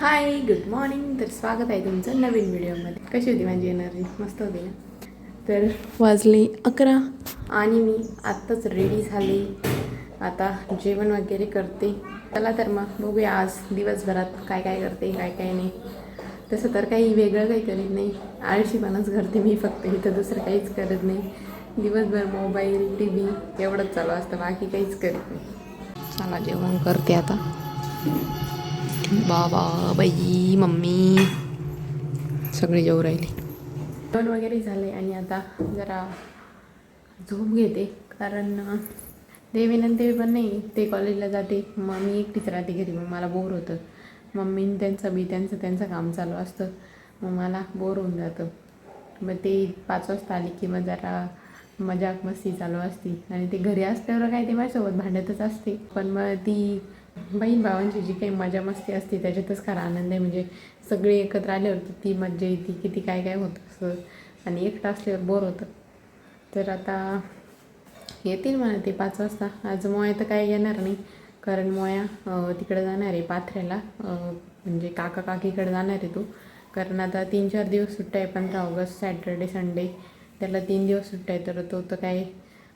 Hi good morning तर स्वागत आहे तुमचं नवीन व्हिडिओमध्ये. कशी होती माझी एनर्जी मस्त होती ना? तर वाजले अकरा. आणि मी आत्ताच रेडी झाले. आता जेवण वगैरे करते. चला तर मग बघूया आज दिवसभरात काय काय करते काय काय नाही. तसं तर काही वेगळं काही करीत नाही. आळशीपणाच करते मी फक्त. इथं दुसरं काहीच करत नाही. दिवसभर मोबाईल टी व्ही एवढंच चालू असतं. बाकी काहीच करत नाही. चला जेवण करते आता. बाबा बाई मम्मी. सगळे जेवू राहिले. जेवण वगैरे झाले आणि आता जरा झोप घेते कारण अं, देवी पण नाही ते कॉलेजला जाते. मग मी एकटीच राहते घरी मग मला बोर होतं. मम्मी त्यांचं बी त्यांचं त्यांचं काम चालू असतं. मग मला बोर होऊन जातं. मग ते पाच वाजता आली की मग जरा मजाक मस्ती चालू असती. आणि ते घरी असल्यावर काय ते माझ्यासोबत भांडतच असते. पण मग ती बहीण भावांची जी काही मजा मस्ती असते त्याच्यातच खरा आनंद आहे. म्हणजे सगळे एकत्र आल्यावर तर ती मज्जा येते किती काय काय होतं असं. आणि एकटं असल्यावर बोर होतं. तर आता येतील म्हणा ते पाच वाजता. आज मोया तर काय येणार नाही. कारण मोया तिकडं तिकडे जाणार आहे पाथऱ्याला. म्हणजे काका काकीकडे जाणार आहे तो. कारण आता तीन चार दिवस सुट्टा आहे पंधरा ऑगस्ट सॅटर्डे संडे. त्याला तीन दिवस सुट्टा आहे तर तो तर काय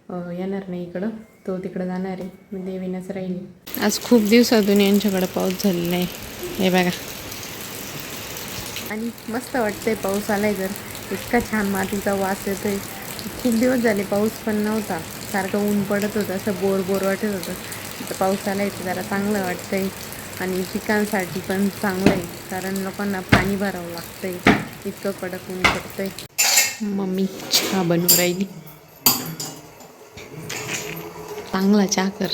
येणार नाही इकडं. तो तिकडं जाणार आहे. मग देवीनच राहील आज खूप दिवसातून यांच्याकडे पाऊस झालेला आहे हे बघा. आणि मस्त वाटतंय पाऊस आलाय जर. इतका छान मातीचा वास येतोय. खूप दिवस झाले पाऊस पण नव्हता. सारखं ऊन पडत होतं. असं बोर बोर वाटत होतं. आता पाऊस आलाय तर जरा चांगलं वाटतंय. आणि पिकांसाठी पण चांगलं आहे कारण लोकांना पाणी भरावं लागतंय. इतकं कडक ऊन पडतंय. मम्मी चहा बनवू राहिली. चांगला चहा कर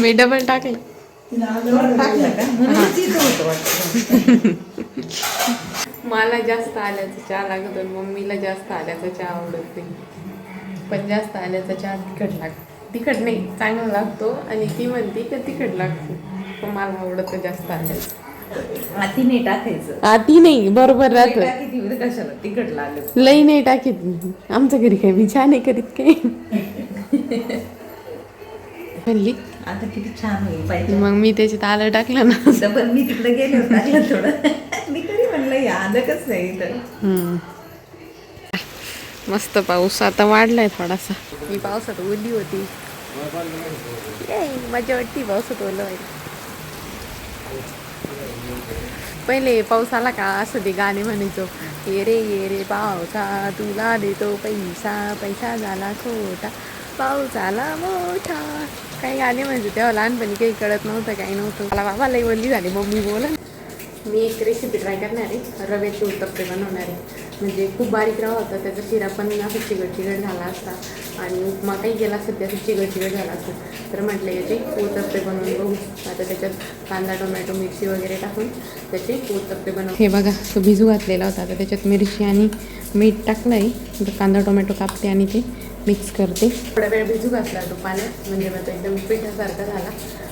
मी डबल टाकलं. मला जास्त आल्याचा चहा लागतो मम्मीला जास्त आल्याचा चहा आवडत नाही. पण जास्त आल्याचा चहा तिखट लाग तिखट नाही चांगला लागतो. आणि ती म्हणते का तिखट लागतो. पण मला आवडतं जास्त आल्याचं. आधी नाही टाकायचं आधी नाही बरोबर राहत. कशाला लागत लई नाही टाकीत आमच्या घरी काही मी छान नाही करीत काही. म्हणली आता किती छान होईल पाहिजे. मग मी त्याच्यात आलं टाकलं ना. डबल मी तिकडे गेले होते टाकलं थोडं. मी तरी म्हणलं या आलं नाही इथं. हम्म. मस्त पाऊस आता वाढलाय थोडासा. मी पावसात ओली होती. ये, मजा वाटती पावसात ओलं व्हायला पहिले पाऊस आला का असं ते गाणे म्हणायचो ये रे ये रे पावसा तुला देतो पैसा पैसा झाला छोटा पाऊस आला मोठा. काही गाणे म्हणजे तेव्हा लहानपणी काही कळत नव्हतं काही नव्हतं. मला बाबा लई बोलली झाली मम्मी बोला मी एक रेसिपी ट्राय करणार आहे रव्याचे उत्तप्पे बनवणार आहे. म्हणजे खूप बारीक रवा होता त्याचा शिरा पण असं चिकट चिकट झाला असता. आणि उपमा काही गेला असता त्याचं चिकट चिकट झाला असता. तर म्हटलं याचे उत्तप्पे बनवून बघू. आता त्याच्यात कांदा टोमॅटो मिरची वगैरे टाकून त्याचे उत्तप्पे बनवू. हे बघा तो भिजू घातलेला होता. आता त्याच्यात मिरची आणि मीठ टाकलं आहे तर कांदा टोमॅटो कापते आणि ते मिक्स करते. थोडा वेळ भिजू घातला तो पाण्यात म्हणजे मग तो एकदम पिठासारखा झाला.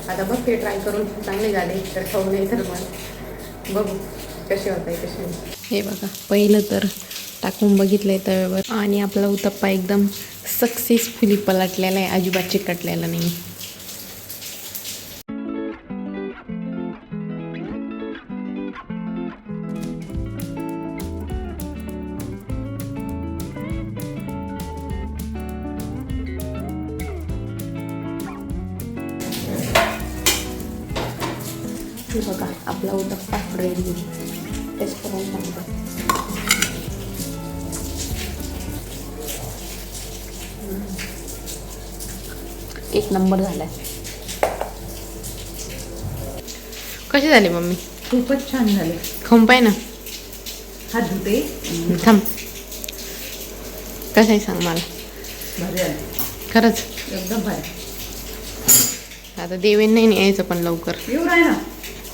आता बघ ते ट्राय करून चांगले झाले. तर खाऊ नाही तर मग. बघू कसे होत आहे कसे नाही. हे बघा पहिलं तर टाकून बघितलंय तव्यावर. आणि आपला उत्तप्पा एकदम सक्सेसफुली पलटलेला आहे अजिबात चिकटलेला नाही. बघा आपला उत्तप्पा रेडी टेस्ट करून सांगतो. एक नंबर झालाय. कशी झाली मम्मी? खूपच छान झाले. पाय ना? हात धुते. थांब. कसं आहे सांग मला. खरंच. एकदम भारी. आता देवेन नाही यायचं पण लवकर. ना?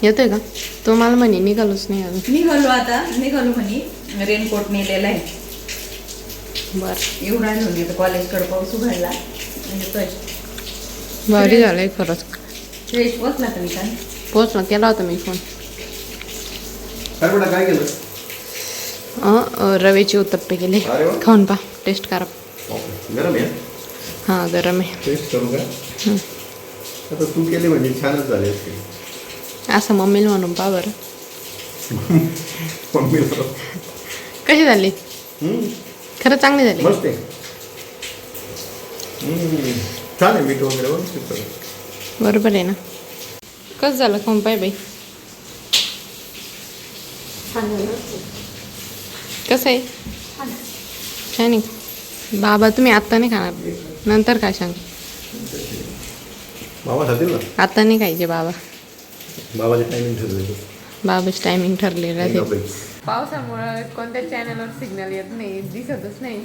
येतोय का? तो मला म्हणे निघालोच नाही अजून. निघालो आता निघालो म्हणे. रेनकोट नेलेला आहे. बरं. येऊ राहिलो मी तर कॉलेजकडे पाऊस उघडला. येतोय भारी झालंय खरंच. फ्रेश बसला तर मी काय पोच ना केला होता मी फोन. काय बेटा काय केलं? अं, रव्याचे उत्तप्पे केले. अरे वा. खाऊन पा टेस्ट करा. गरम आहे? हां गरम आहे. टेस्ट करू का? आता तू केली म्हणजे छानच झाली असते. असं मम्मीला म्हणून पा बरं कशी झाली खरं चांगली झाली मस्त आहे हम्म. छान आहे मीठ वगैरे व्यवस्थित सगळं. बरोबर आहे ना कसं झालं खाऊन पाय बाई कसं आहे छान आहे बाबा तुम्ही आत्ता नाही खाणार नंतर काय सांग बाबा खातील ना आता नाही खायचे बाबा बाबाचे टायमिंग ठरले बाबाच टायमिंग ठरलेलं आहे पावसामुळं कोणत्या चॅनलवर सिग्नल येत नाही दिसतच नाही.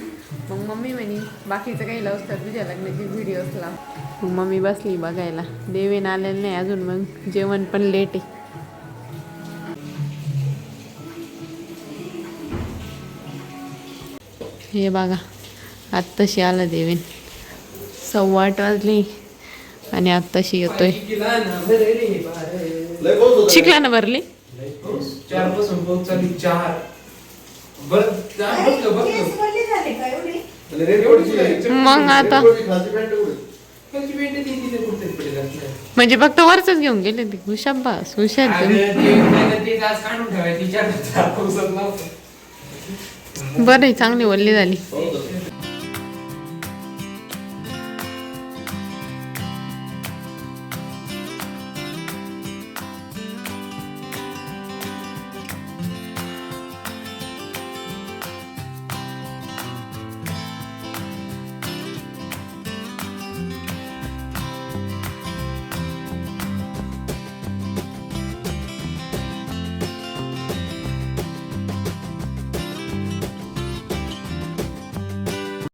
मग मम्मी म्हणे बाकीचं काही लावस तर तुझ्या लग्नाची व्हिडिओज लाव मग मम्मी बसली बघायला. देवेन आलेलं नाही अजून मग जेवण पण लेट आहे. हे बघा आत्ताशी आला देवेन. सव्वा आठ वाजली आणि आत्ताशी येतोय. शिकला ना भरली चारपासून पाऊस चालू चार. बर बघ बघ. मग आता. म्हणजे फक्त वरच घेऊन गेले ते. हुशाबास हुशार. बरं आहे चांगली वल्ली झाली. पाऊस